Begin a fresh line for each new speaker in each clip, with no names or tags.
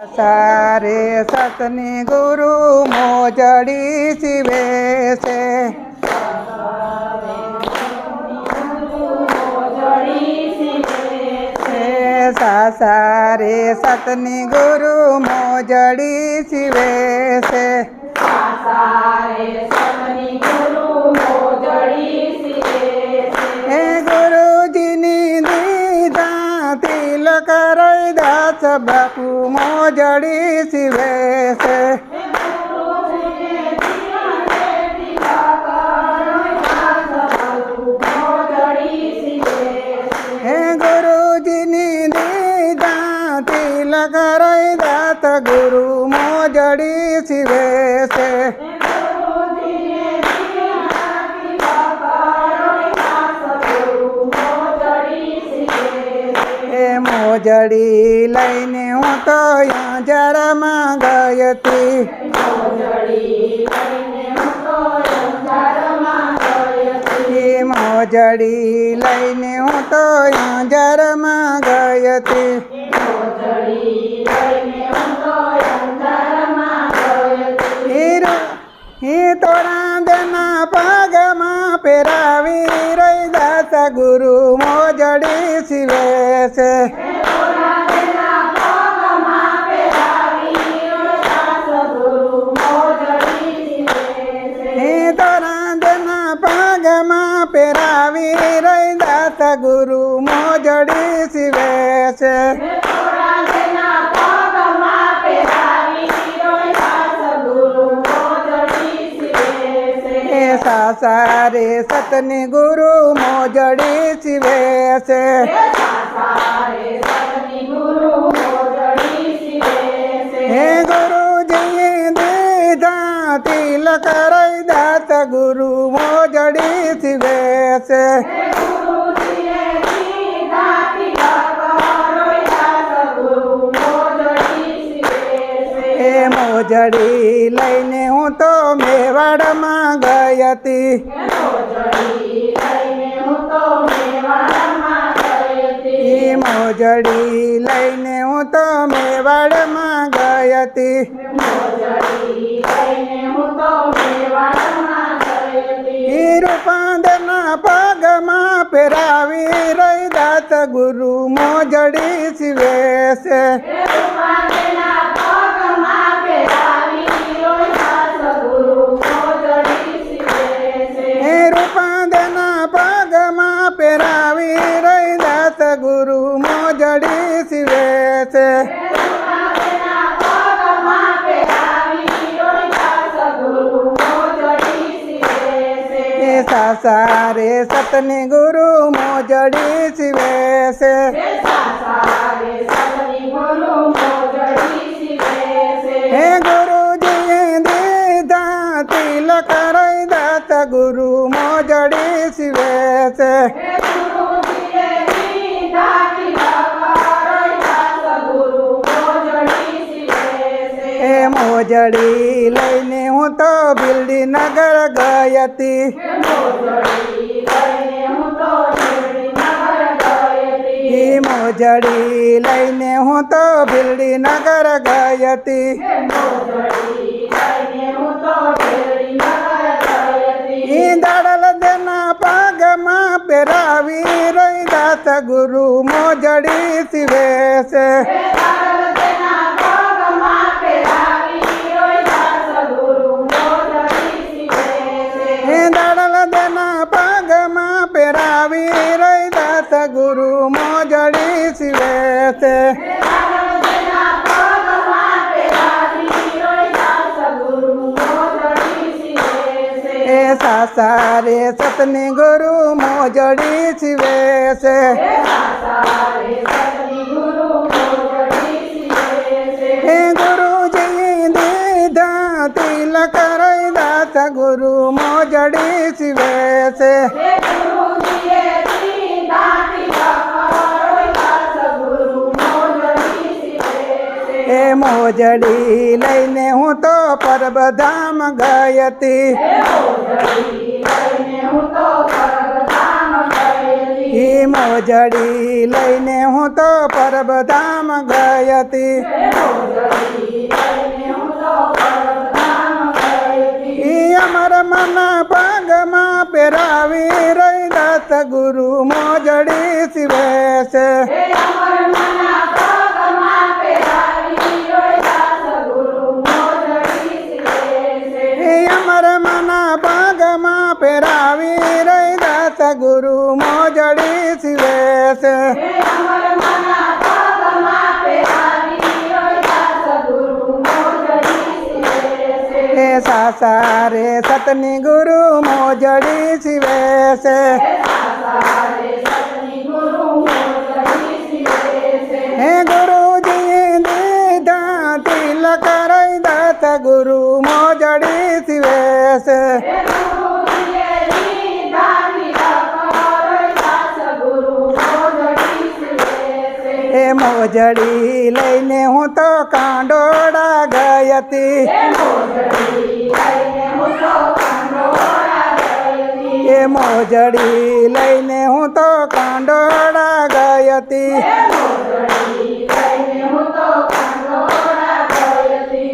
સારે સતની ગુરુ મોજડી શિવે છે હે સારે સતની ગુરુ મોજડી શિવે છે હે ગુરુજીની દીધા તિલક દાસ બાપુ મોજડી શિવે છે હે ગુરુજીની દીધા તિલક દાસ ગુરુ મોજડી શિવે મોજડી લઈને હું તો યાજરામાં ગઈ હતી મોજડી લઈને હું તો યાજરામાં ગઈ હતી હે તો રાંધના પગમાં પહેરાવી રહી દાસ ગુરુ. Amen. સાસારે સતની ગુરુ મોજડી શિવે છે હે ગુરુજીએ દીધા તિલક એ મોજડી લઈને હું તો મેવાડમાં ગઈ હતી. મોજડી લઈને હું તો મેવાડમાં ગઈ હતી. એ પગમાં પહેરાવી રહી દાત ગુરુ મોજડી શિવે છે. મોજડી શિવે છે. સાસા રે સતની ગુરુ મોજડી શિવે છે. મોજડી લઈને હું તો બિલ્ડી નગર ગઈ હતી એ મોજડી લઈને હું તો બિલ્ડી નગર ગઈ હતી ઈ દડલ દેના પગમાં પહેરાવી રહી દાસ ગુરુ મોજડી શિવે છે ગુરુ મોજડી શિવે છે. એ સાસારે સતની ગુરુ મોજડી શિવે છે. હે ગુરુજી દીધા તિલક રહી દાસ ગુરુ મોજડી શિવે એ મોજડી લઈને હું તો પરબધામ ગઈ હતી એ એ મોજડી લઈને હું તો પરબધામ ગઈ હતી ઈ અમર મન પગમાં પહેરાવી રહી દત્ત ગુરુ મોજડી શિવે છે હે સાસારે સતની ગુરુ મોજડી શિવે છે. મોજડી લઈને હું તો કાંડોળા ગઈ એ મોજડી લઈને હું તો કાંડોળા ગઈ હતી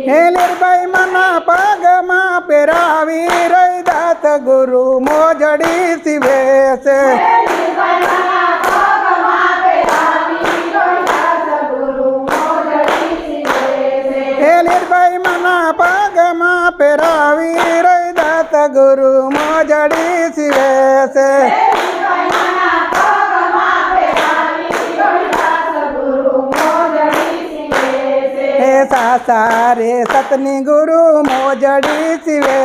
હે લીરબાઈ મના પગમાં પહેરાવી રહી દાત ગુરુ મોજડી શિવે છે. ગુરુ મોજડી શિવે છે. સાસા રે સતની ગુરુ મોજડી શિવે